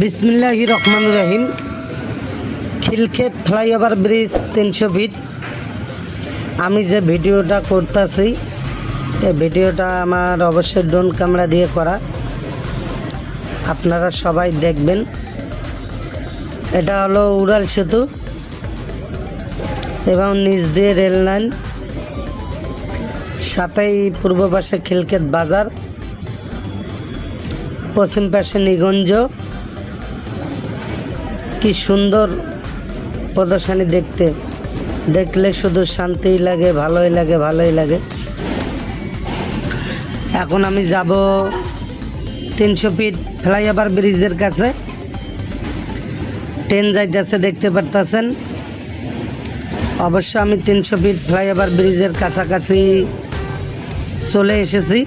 বিসমিল্লাহ রহমান রহিম খিলক্ষেত ফ্লাইওভার ব্রিজ তিনশো ফিট। আমি যে ভিডিওটা করতেছি, এই ভিডিওটা আমার অবশ্যই ড্রোন ক্যামেরা দিয়ে করা। আপনারা সবাই দেখবেন। এটা হলো উড়াল সেতু এবং নিচ দিয়ে রেল লাইন। সাথেই পূর্ব পাশে খিলক্ষেত বাজার, পশ্চিম পাশে নিগঞ্জ। কি সুন্দর প্রদর্শনী দেখতে। দেখলে শুধু শান্তিই লাগে, ভালোই লাগে ভালোই লাগে। এখন আমি যাব তিনশো ফিট ফ্লাইওভার ব্রিজের কাছে। ট্রেন যাইতেছে, দেখতে পারতেছেন। অবশ্য আমি তিনশো ফিট ফ্লাইওভার ব্রিজের কাছাকাছি চলে এসেছি।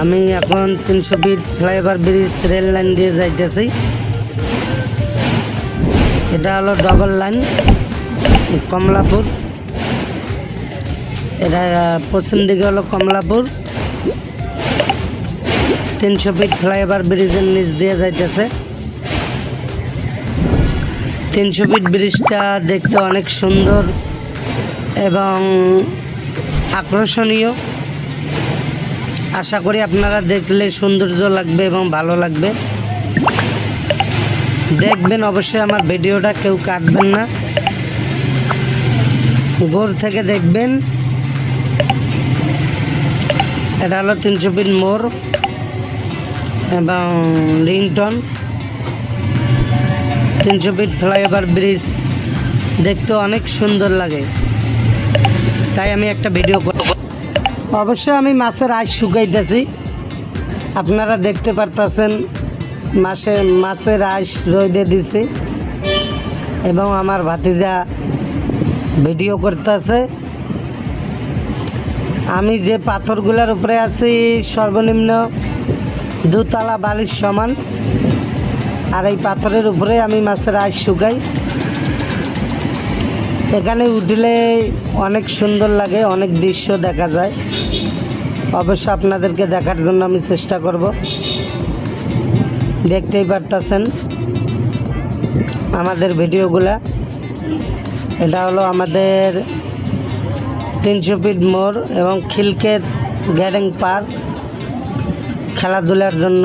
আমি এখন তিনশো feet flyover bridge rail line দিয়ে যাইতেছি। এটা হলো ডবল লাইন কমলাপুর। এটা পশ্চিম দিকে হলো কমলাপুর। তিনশো ফিট ফ্লাইওভার ব্রিজের নিচ দিয়ে যাইতেছে। তিনশো ফিট ব্রিজটা দেখতে অনেক সুন্দর এবং আকর্ষণীয়। আশা করি আপনারা দেখলে সৌন্দর্য লাগবে এবং ভালো লাগবে। দেখবেন অবশ্যই আমার ভিডিওটা কেউ কাটবেন না। গোর থেকে দেখবেন। এটা হলো তিনশো ফিট মোর এবং রিংটন। তিনশো ফিট ফ্লাইওভার ব্রিজ। দেখতে অনেক সুন্দর লাগে। তাই আমি একটা ভিডিও করব। অবশ্যই আমি মাছের আঁশ শুকাইতেছি। আপনারা দেখতে পারতেছেন মাসে মাছের আঁশ রোদে দিছি। এবং আমার ভাতিজা ভিডিও করতেছে। আমি যে পাথরগুলোর উপরে আছি, সর্বনিম্ন দুতলা বালির সমান। আর এই পাথরের উপরে আমি মাছের আঁশ শুকাই। এখানে উঠলে অনেক সুন্দর লাগে, অনেক দৃশ্য দেখা যায়। অবশ্য আপনাদেরকে দেখার জন্য আমি চেষ্টা করব। দেখতেই পারতেছেন আমাদের ভিডিওগুলা। এটা হলো আমাদের তিনশো ফিট মোড় এবং খিলকেত গ্যারেং পার্ক। খেলাধুলার জন্য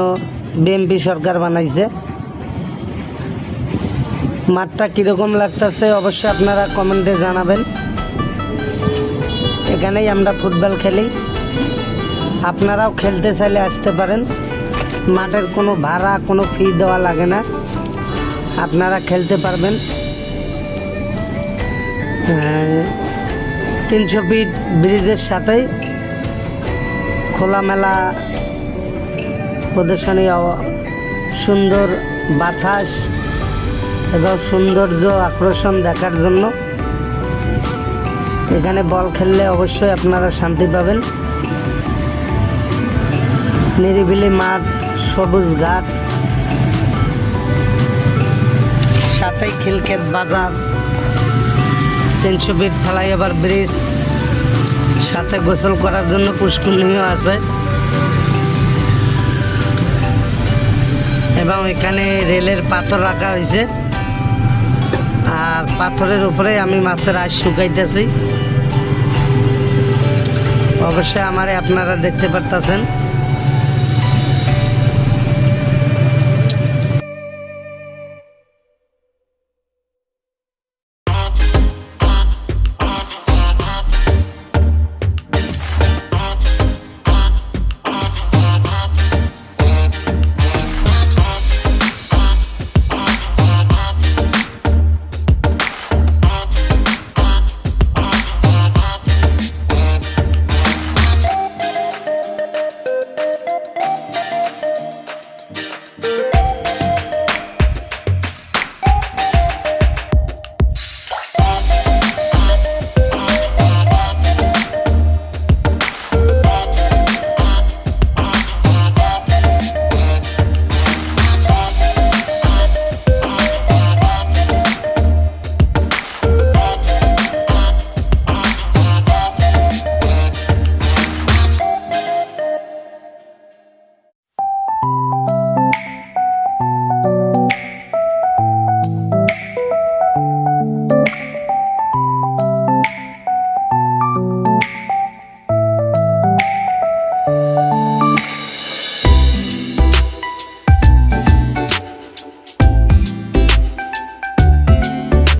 বিএমপি সরকার বানাইছে। মাঠটা কীরকম লাগতেছে অবশ্যই আপনারা কমেন্টে জানাবেন। এখানেই আমরা ফুটবল খেলি। আপনারাও খেলতে চাইলে আসতে পারেন। মাঠের কোনো ভাড়া, কোনো ফি দেওয়া লাগে না। আপনারা খেলতে পারবেন। তিনশো ফিট ব্রিজের সাথেই খোলামেলা প্রদর্শনী সুন্দর বাতাস। এবং সৌন্দর্য আকর্ষণ দেখার জন্য এখানে বল খেললে অবশ্যই আপনারা শান্তি পাবেন। নিরিবিলি মাঠ, সবুজ ঘাট সাথেই খিলক্ষেত বাজার তিনশো ফিট ফ্লাইওভার ব্রিজ, সাথে গোসল করার জন্য পুষ্করণীয় আছে। এবং এখানে রেলের পাথর রাখা হয়েছে। পাথরের উপরে আমি মাছের আশ শুকাইতেছি। অবশ্যই আমার আপনারা দেখতে পারতেছেন।